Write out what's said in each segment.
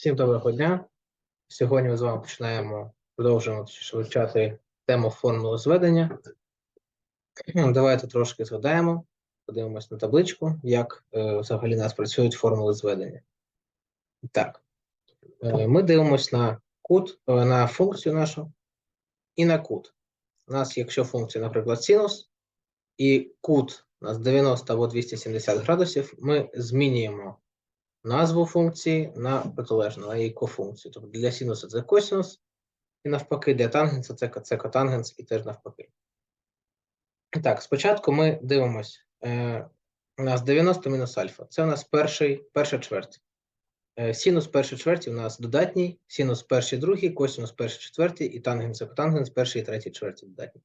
Всім доброго дня. Сьогодні ми з вами починаємо продовжуємо вивчати тему формули зведення. Давайте трошки згадаємо, подивимось на табличку, як е, взагалі нас працюють формули зведення. Так, е, ми дивимося на кут, е, на функцію нашу і на кут. У нас, якщо функція, наприклад, синус, і кут у нас 90 або 270 градусів, ми змінюємо назву функції на протилежну, на її кофункцію. Тобто для синуса це косинус, і навпаки, для тангенса це, це котангенс, і теж навпаки. Так, спочатку ми дивимось. Е, у нас 90 мінус альфа. Це у нас перший, перша чверть. Е, синус першої чверті у нас додатній, синус перший, другий, косинус перший, четвертий, і тангенс і котангенс перший і третій чверті додатні.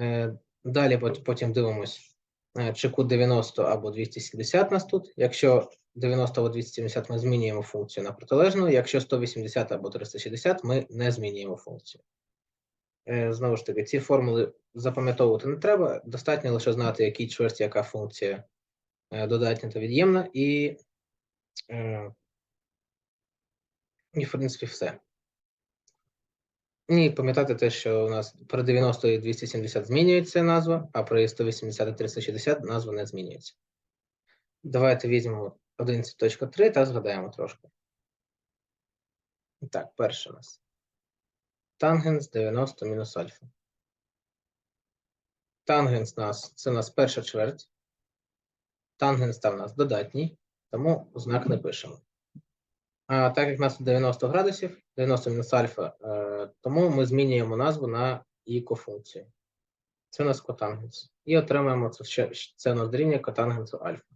Е, далі потім дивимось, чи кут 90 або 270 у нас тут. Якщо 90 або 270 ми змінюємо функцію на протилежну, якщо 180 або 360 ми не змінюємо функцію. Е, Знову ж таки, ці формули запам'ятовувати не треба, достатньо лише знати, якій чверті яка функція е, додатня та від'ємна, і, е, і в принципі все. І пам'ятати те, що у нас при 90 і 270 змінюється назва, а при 180 і 360 назва не змінюється. Давайте візьмемо 11.3 та згадаємо трошки. Так, перше у нас. Тангенс 90 мінус альфа. Тангенс нас це у нас перша чверть. Тангенс там у нас додатній, тому знак не пишемо. А так як у нас 90 градусів, 90 мінус альфа, е, тому ми змінюємо назву на її кофункцію. Це у нас котангенс. І отримаємо це, це у нас дорівнює котангенсу альфа.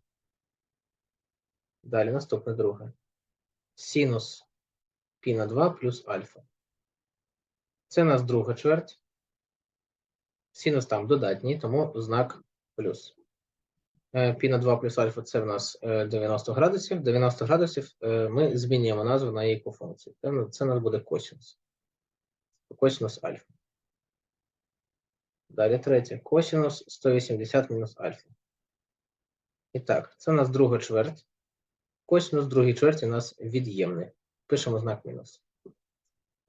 Далі наступне друге. Синус пі на 2 плюс альфа. Це у нас друга чверть. Синус там додатній, тому знак плюс. Е, Пі на 2 плюс альфа це в нас е, 90 градусів. 90 градусів е, ми змінюємо назву на її кофункцію. Це, у- нас буде косинус. Косинус альфа. Далі третє. Косинус 180 мінус альфа. І так, це у нас друга чверть. Косинус другої чверті у нас від'ємний. Пишемо знак мінус.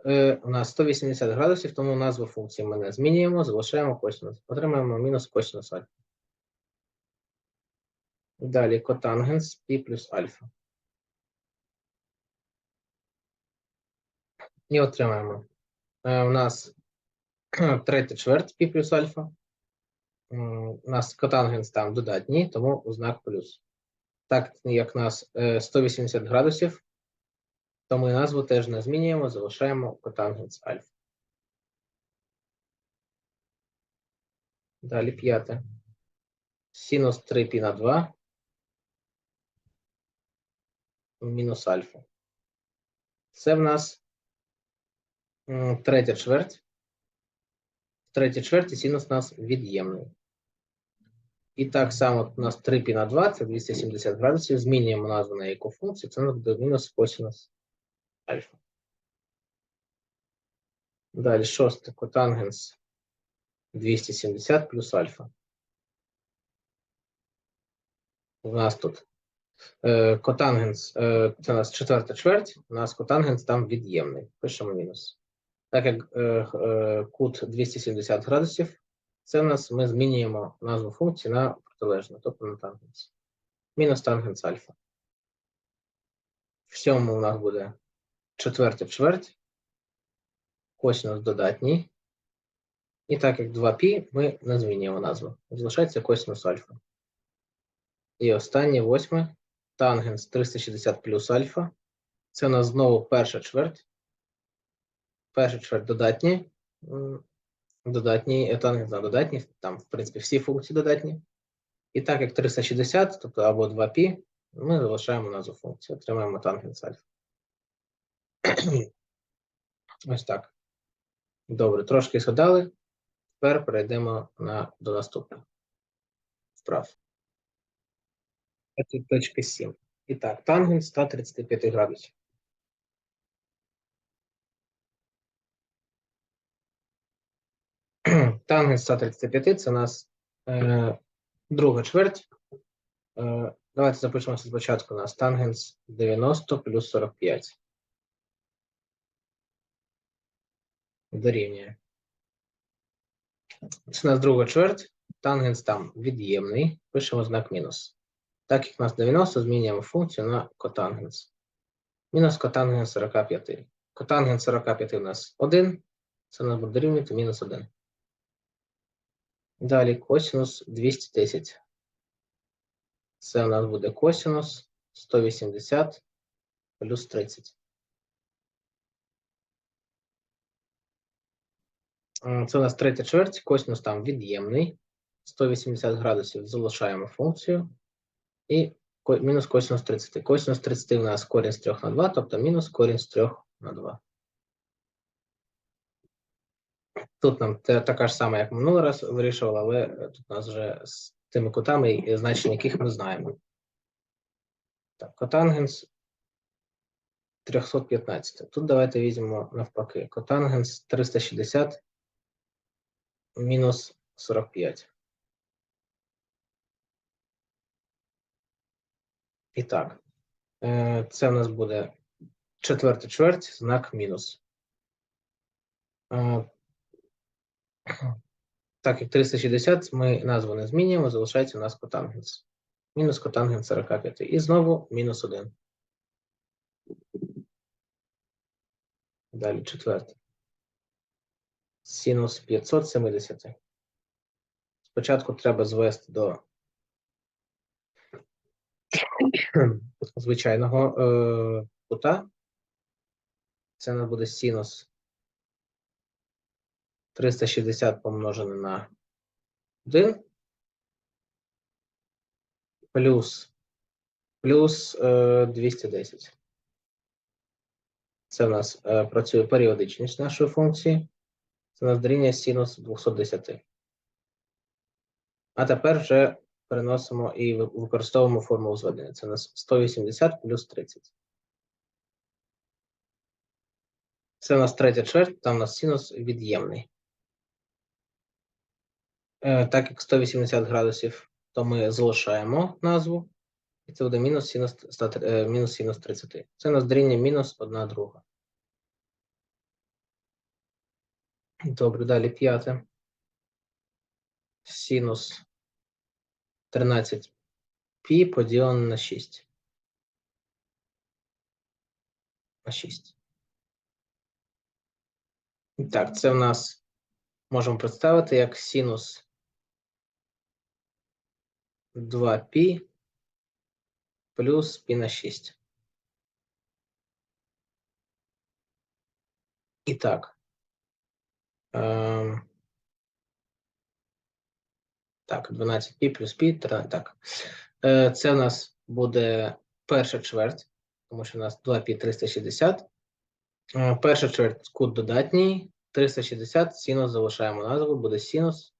Е, у нас 180 градусів, тому назву функції ми не змінюємо, залишаємо косинус. Отримаємо мінус косинус альфа. Далі котангенс пі плюс альфа. І отримаємо. Е, у нас третя чверть пі плюс альфа. У нас котангенс там додатній, тому знак плюс. Так як нас е, 180 градусів, то ми назву теж не змінюємо, залишаємо котангенс альфа. Далі п'яте. Синус 3 пі на 2 мінус альфа. Це в нас третя чверть. В третій чверті синус у нас від'ємний. І так само у нас 3 пі на 2, це 270 градусів. Змінюємо назву на яку функцію, це у буде мінус косинус альфа. Далі шосте котангенс 270 плюс альфа. У нас тут е, котангенс, е, це у нас четверта чверть, у нас котангенс там від'ємний. Пишемо мінус. Так як е, е, кут 270 градусів, це у нас ми змінюємо назву функції на протилежну, тобто на тангенс. Мінус тангенс альфа. В сьомому у нас буде четверта чверть, косинус додатній. І так як 2π, ми не змінюємо назву. Залишається косинус альфа. І останнє восьме. Тангенс 360 плюс альфа. Це у нас знову перша чверть. Перша чверть додатні. Додатні, е, тангенс да, додатні. Там, в принципі, всі функції додатні. І так як 360, тобто або 2π, ми залишаємо назву функції. Отримаємо тангенс альфа. Ось так. Добре, трошки згадали. Тепер перейдемо на, до наступних вправ. 5.7. І так, тангенс 135 градусів. Тангенс 135 це у нас е, друга чверть. Е, Давайте запишемося спочатку. У нас тангенс 90 плюс 45. Дорівнює. Це у нас друга чверть. Тангенс там від'ємний. Пишемо знак мінус. Так як у нас 90, змінюємо функцію на котангенс. Мінус котангенс 45. Котангенс 45 у нас 1. Це у нас буде дорівнювати мінус 1. Далі косинус 210. Це у нас буде косинус 180 плюс 30. Це у нас третя чверть, косинус там від'ємний. 180 градусів залишаємо функцію. І мінус косинус 30. Косинус 30 у нас корінь з 3 на 2, тобто мінус корінь з 3 на 2. Тут нам те- така ж сама, як минулий раз вирішували, але е, тут у нас вже з тими кутами, і значення яких ми знаємо. Так, котангенс 315. Тут давайте візьмемо навпаки. Котангенс 360 мінус 45. І так, е, це в нас буде четверта чверть, знак мінус. Так як 360 ми назву не змінюємо, залишається у нас котангенс. Мінус котангенс 45. І знову мінус 1. Далі четверте. Синус 570. Спочатку треба звести до звичайного е, кута. Це у нас буде синус 360 помножене на 1 плюс, плюс е, 210. Це у нас е, працює періодичність нашої функції. Це дорівнює синус 210. А тепер вже переносимо і використовуємо формулу зведення. Це у нас 180 плюс 30. Це у нас третя чверть, там у нас синус від'ємний. Е, Так як 180 градусів, то ми залишаємо назву. І це буде мінус синус, 100 е, 30. Це дорівнює мінус 1 друга. Добре, далі п'яте. Синус 13 пі поділене на 6. На 6. Так, це в нас можемо представити як синус 2 пі плюс пі на 6. І так. Ем, так, 12 пі плюс 13, так. Е, це у нас буде перша чверть, тому що у нас 2 пі 360. Е, перша чверть кут додатній, 360, синус залишаємо назву, буде синус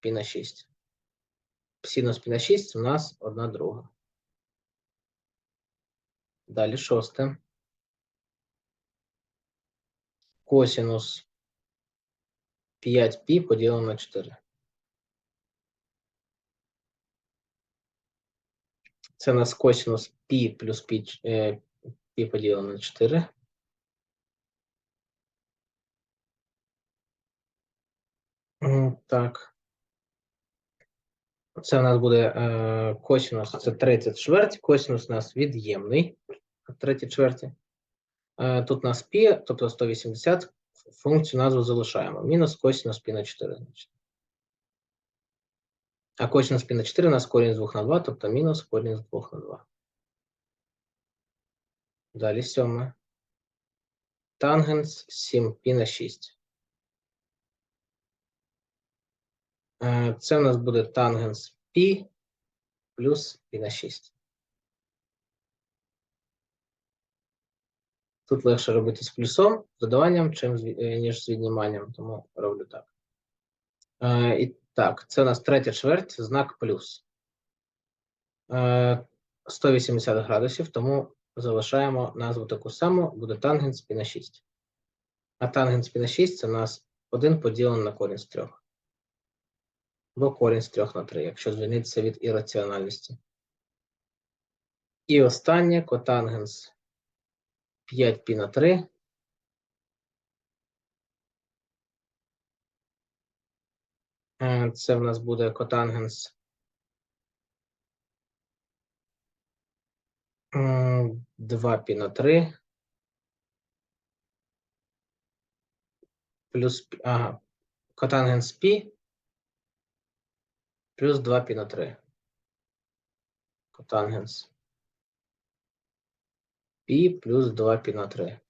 пі на 6 Синус пі на 6 у нас одна друга. Далі шосте. Косинус 5π поділено на 4. Це у нас косинус π плюс π, е, π поділено на 4. М, Так. Це у нас буде е, косінус, це третя чверть, косінус у нас від'ємний третій чверті. Е, тут у нас пі, тобто 180, функцію назву залишаємо. Мінус косінус пі на 4. Значить. А косінус пі на 4 у нас корінь з 2 на 2, тобто мінус корінь з 2 на 2. Далі сьоме. Тангенс 7 пі на 6. Це у нас буде тангенс π плюс π на 6. Тут легше робити з плюсом, з додаванням, чим з ві- е, ніж з відніманням, тому роблю так. Е, і так, це у нас третя чверть, знак плюс. Е, 180 градусів, тому залишаємо назву таку саму, буде тангенс π на 6. А тангенс π на 6 це у нас 1 поділений на корінь з 3. Або корінь з 3 на 3, якщо звільнитися від ірраціональності. І останнє котангенс 5 пі на 3. Е, Це в нас буде котангенс 2 пі на 3. Плюс, ага, котангенс пі плюс 2 пі на 3. Котангенс пі плюс 2 пі на 3.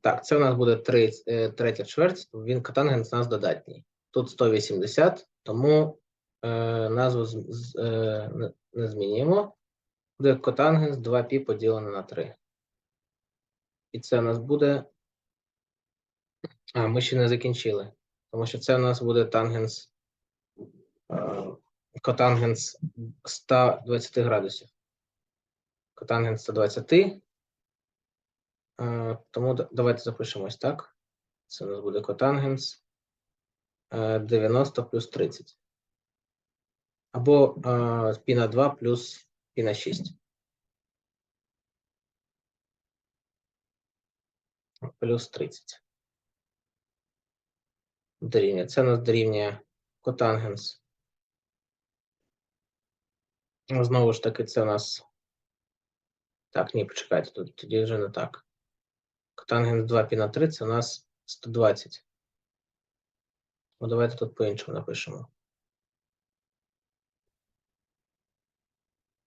Так, це у нас буде е, третя чверть, він котангенс у нас додатній. Тут 180, тому е, назву з, з, е, не, не змінюємо. Буде котангенс 2π поділене на 3. І це у нас буде. А, ми ще не закінчили. Тому що це у нас буде тангенс. Е, котангенс 120 градусів. Котангенс 120. Е, тому давайте запишемо ось так. Це у нас буде котангенс е, 90 плюс 30. Або е, пі на 2 плюс пі на 6. Плюс 30. Дорівнює. Це нас дорівнює котангенс. Знову ж таки, це у нас. Так, ні, почекайте, тут тоді вже не так. Котангенс 2 пі на 3 це у нас 120. Ну, давайте тут по-іншому напишемо.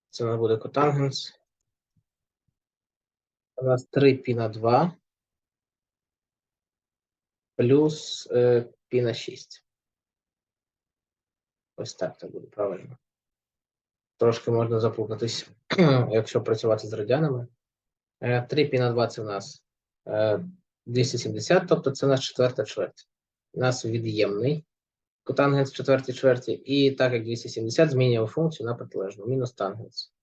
Це у нас буде котангенс. У нас 3 пі на 2 плюс е, пі на 6. Ось так це буде правильно. Трошки можна заплутатись, якщо працювати з радянами. Е, 3 пі на 2 це у нас е, 270, тобто це у нас четверта чверть. У нас від'ємний котангенс в четвертій чверті, і так як 270 змінюємо функцію на протилежну. Мінус тангенс.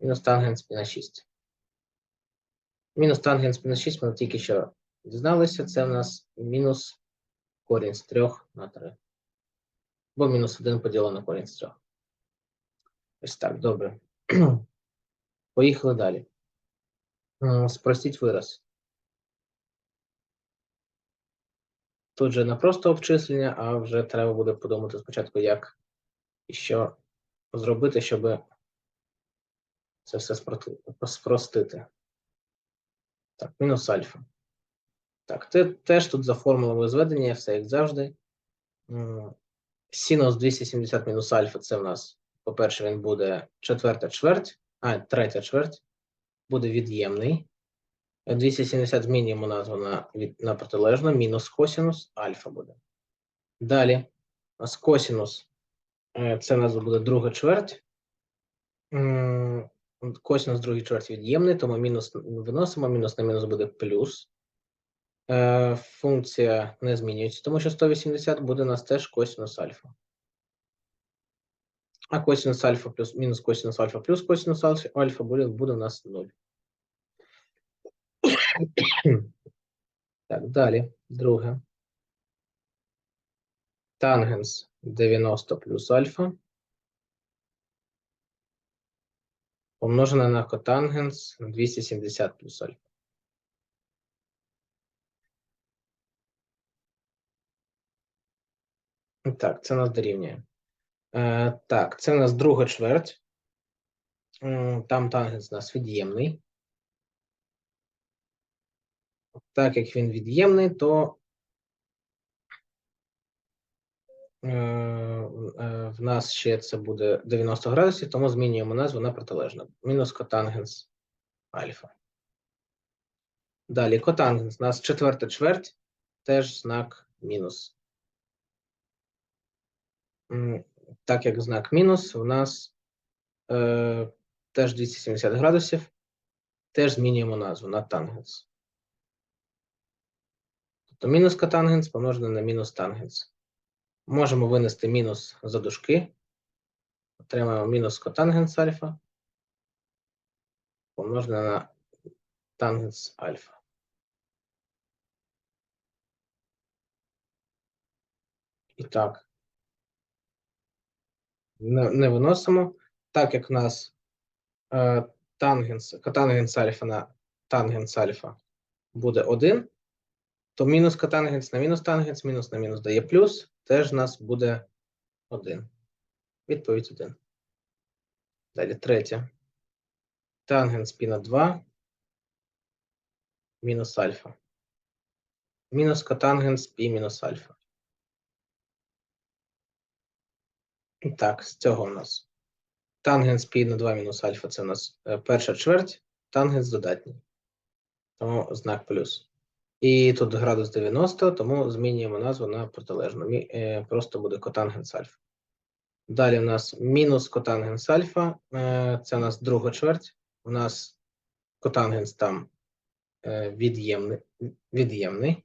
Мінус тангенс пі на 6. Мінус тангенс пі на 6 ми тільки що дізналися. Це у нас мінус корінь з 3 на 3. Бо мінус 1 поділено на корінь з 3. Ось так, добре. Поїхали далі. Спростіть вираз. Тут же не просто обчислення, а вже треба буде подумати спочатку, як і що зробити, щоб це все спростити. Так, мінус альфа. Так, те, теж тут за формулами зведення, все як завжди. Синус 270 мінус альфа це в нас, по-перше, він буде четверта чверть, а, третя чверть, буде від'ємний. 270 змінюємо назву на, на протилежну, мінус косінус альфа буде. Далі, у нас косінус, е, це нас буде друга чверть. Косінус другої чверті від'ємний, тому мінус виносимо, мінус на мінус буде плюс. Е, Функція не змінюється, тому що 180 буде у нас теж косінус альфа. А косінус альфа плюс мінус косінус альфа плюс косінус альфа, буде, буде у нас 0. Так, далі, друге. Тангенс 90 плюс альфа. Помножене на котангенс 270 плюс альфа. Так, це нас дорівнює. Е, так, це у нас друга чверть. Там тангенс у нас від'ємний. Так як він від'ємний, то е, е, в нас ще це буде 90 градусів, тому змінюємо назву на протилежну. Мінус котангенс альфа. Далі котангенс у нас четверта чверть, теж знак мінус. Так як знак мінус, у нас е, теж 270 градусів, теж змінюємо назву на тангенс. Тобто мінус котангенс помножене на мінус тангенс. Можемо винести мінус за дужки. Отримаємо мінус котангенс альфа. Помножене на тангенс альфа. І так. Не, виносимо. Так як в нас е, тангенс, котангенс альфа на тангенс альфа буде 1, то мінус котангенс на мінус тангенс, мінус на мінус дає плюс, теж у нас буде 1. Відповідь 1. Далі третє. Тангенс пі на 2 мінус альфа. Мінус котангенс пі мінус альфа. Так, з цього у нас тангенс пі на 2 мінус альфа це у нас е, перша чверть, тангенс додатній. Тому знак плюс. І тут градус 90, тому змінюємо назву на протилежну. Е, Просто буде котангенс альфа. Далі у нас мінус котангенс альфа. е, Це у нас друга чверть. У нас котангенс там від'ємний. від'ємний.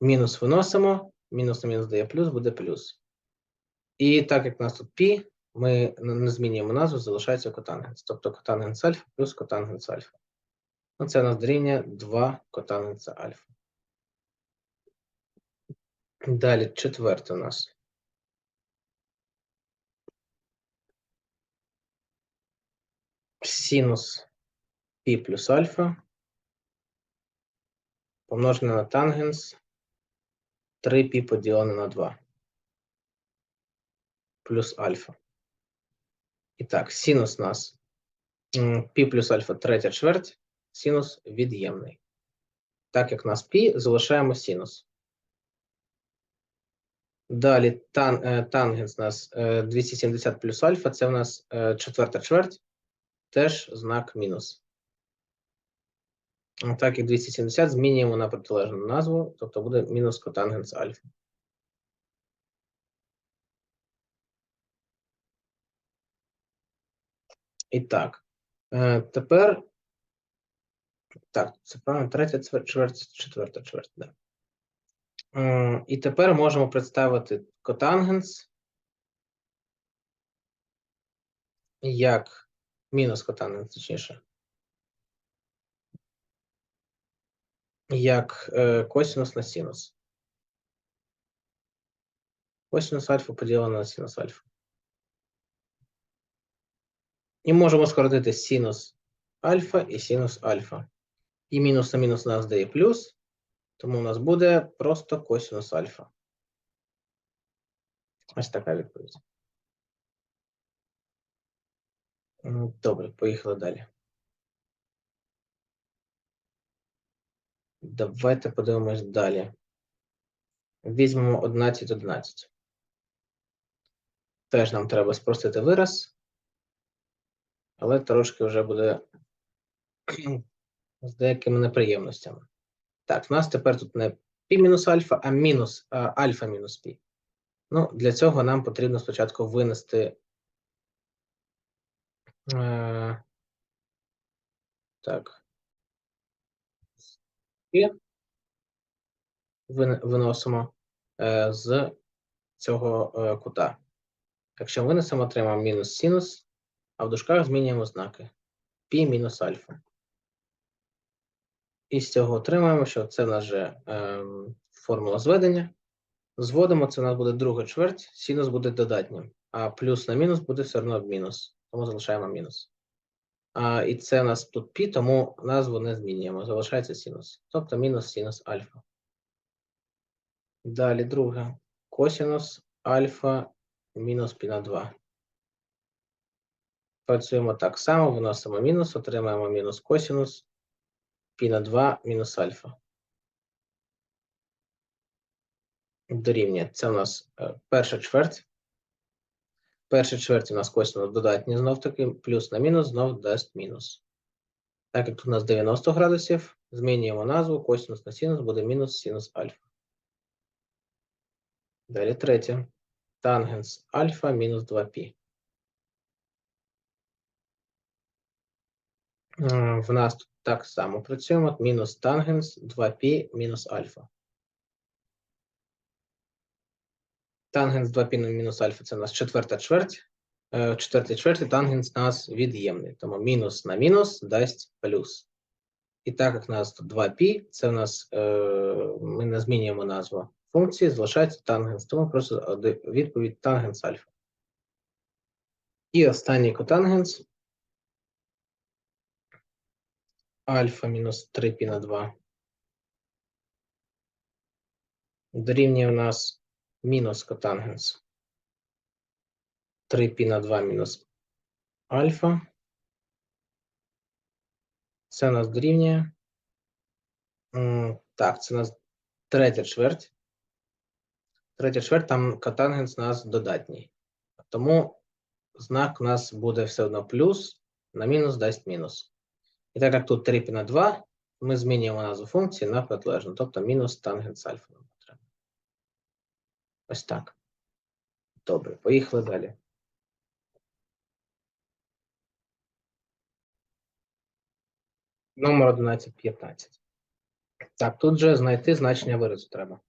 Мінус виносимо, мінус на мінус дає плюс, буде плюс. І так як у нас тут пі, ми не змінюємо назву, залишається котангенс. Тобто котангенс альфа плюс котангенс альфа. Ну, це у нас дорівнює 2 котангенса альфа. Далі четверте у нас. Синус пі плюс альфа помножене на тангенс 3π поділене на 2 плюс альфа. І так, синус нас пі плюс альфа третя чверть, синус від'ємний. Так як нас пі, залишаємо синус. Далі тан, е, тангенс у нас е, 270 плюс альфа, це у нас е, четверта чверть, теж знак мінус. Так як 270 змінюємо на протилежну назву, тобто буде мінус котангенс альфа. І так, е, тепер. Так, це правильно, третя чверть, четверта чверть, да. Е, І тепер можемо представити котангенс як мінус котангенс, точніше. Як е, косинус на синус. Косинус альфа поділено на синус альфа. І можемо скоротити синус альфа і синус альфа. І мінус на мінус нас дає плюс, тому у нас буде просто косинус альфа. Ось така відповідь. Добре, поїхали далі. Давайте подивимось далі. Візьмемо 11 11. Теж нам треба спростити вираз, але трошки вже буде з деякими неприємностями. Так, в нас тепер тут не пі мінус альфа, а мінус альфа мінус пі. Ну, для цього нам потрібно спочатку винести. Е, так. І виносимо е, з цього е, кута. Якщо винесемо, отримаємо мінус синус, а в дужках змінюємо знаки. Пі мінус альфа. І з цього отримаємо, що це нас вже ем, формула зведення. Зводимо, це у нас буде друга чверть, синус буде додатнім, а плюс на мінус буде все одно мінус, тому залишаємо мінус. А, і це у нас тут пі, тому назву не змінюємо, залишається синус. Тобто мінус синус альфа. Далі друге. Косинус альфа мінус пі на 2. Працюємо так само, виносимо мінус, отримаємо мінус косинус пі на 2 мінус альфа. Дорівнює. Це у нас е, перша чверть. Перша чверть у нас косинус додатні знов таки, плюс на мінус знов дасть мінус. Так як тут у нас 90 градусів, змінюємо назву, косинус на синус буде мінус синус альфа. Далі третє. Тангенс альфа мінус 2π. В нас тут так само працюємо. Мінус тангенс 2π мінус альфа. Тангенс 2π на мінус альфа це у нас четверта чверть. Е, В четвертій чверті тангенс у нас від'ємний. Тому мінус на мінус дасть плюс. І так як у нас тут 2π, це у нас е, ми не змінюємо назву функції, залишається тангенс. Тому просто оди- відповідь тангенс альфа. І останній котангенс. Альфа мінус 3 пі на 2. Дорівнює у нас мінус котангенс. 3 пі на 2 мінус альфа. Це у нас дорівнює. Так, це у нас третя чверть. Третя чверть, там котангенс у нас додатній. Тому знак у нас буде все одно плюс, на мінус дасть мінус. І так як тут 3 пі на 2, ми змінюємо назву функції на протилежну, тобто мінус тангенс альфа нам треба. Ось так. Добре, поїхали далі. Номер 1115. Так, тут же знайти значення виразу треба.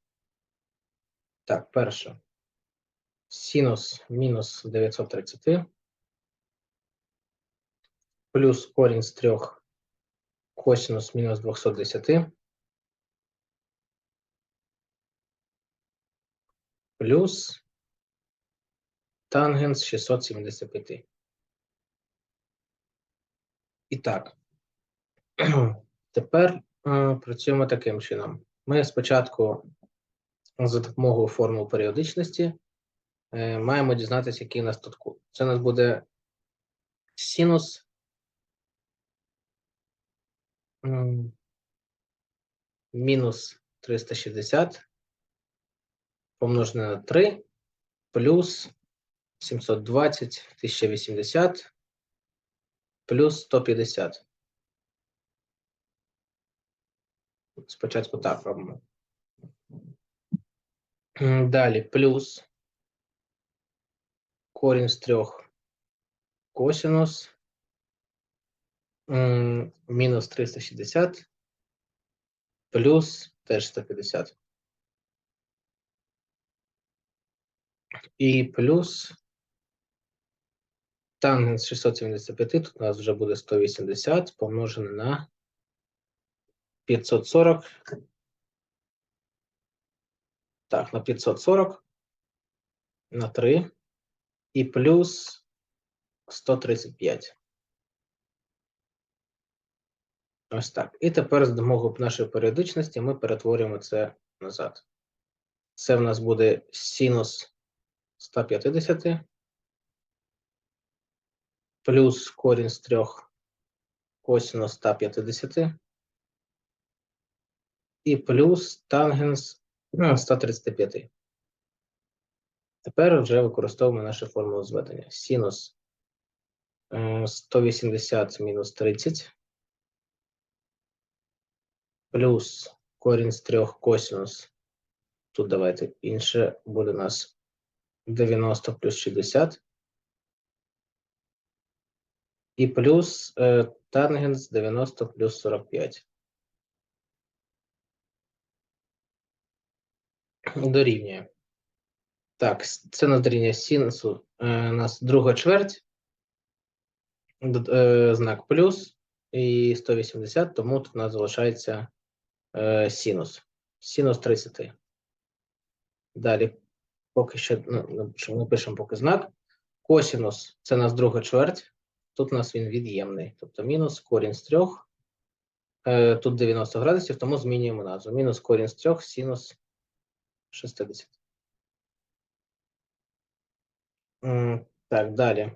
Так, перше. Синус мінус 930 плюс корінь з 3 косинус мінус 210 плюс тангенс 675. І так, тепер е, працюємо таким чином. Ми спочатку за допомогою формул періодичності е, маємо дізнатися, який у нас тут кут. Це у нас буде синус мінус 360 помножене на 3 плюс 720 1080 плюс 150. Спочатку так робимо. Далі плюс корінь з трьох косинус мінус 360 плюс теж 150. І плюс тангенс 675, тут у нас вже буде 180 помножене на 540. Так, на 540 на 3 і плюс 135. Ось так. І тепер з допомогою нашої періодичності ми перетворюємо це назад. Це в нас буде синус 150 плюс корінь з 3 косинус 150 і плюс тангенс ну, 135. Тепер вже використовуємо нашу формулу зведення. Синус е, 180 мінус 30 плюс корінь з 3 косинус. Тут давайте інше буде у нас 90 плюс 60. І плюс е, тангенс 90 плюс 45. Дорівнює. Так, це у нас дорівнює синусу. Е, у нас друга чверть. е, знак плюс і 180, тому тут у нас залишається е, синус. Синус 30. Далі, поки що ну, напишемо, напишемо поки знак. Косинус це у нас друга чверть. Тут у нас він від'ємний, тобто мінус корінь з 3. Е, тут 90 градусів, тому змінюємо назву. Мінус корінь з 3, синус 60. М, Так, далі.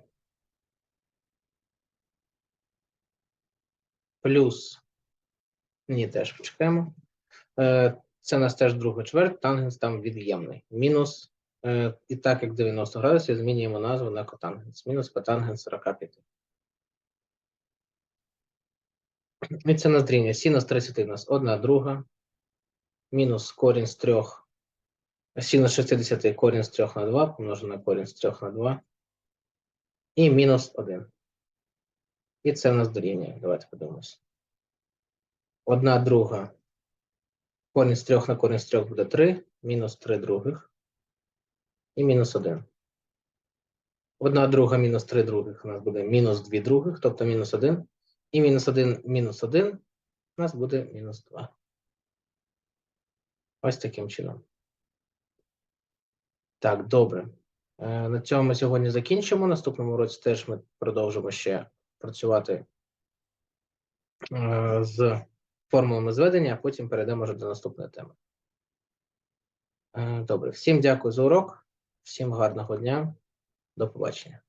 Плюс. Ні, теж почекаємо. Е, це у нас теж друга чверть, тангенс там від'ємний. Мінус, е, і так як 90 градусів, змінюємо назву на котангенс. Мінус котангенс 45. І це нас дорівнює синус 30 у нас 1 друга. Мінус корінь з 3. Сінус 60 корінь з 3 на 2, помножено на корінь з 3 на 2. І мінус 1. І це у нас дорівнює. Давайте подивимося. 1 друга. Корінь з 3 на корінь з 3 буде 3, мінус 3 других і мінус 1. 1 друга мінус 3 других у нас буде мінус 2 других, тобто мінус 1. І мінус 1 мінус 1 у нас буде мінус 2. Ось таким чином. Так, добре. Е, на цьому ми сьогодні закінчимо. Наступному році теж ми продовжимо ще працювати е, з формулами зведення, а потім перейдемо вже до наступної теми. Е, Добре, всім дякую за урок, всім гарного дня, до побачення.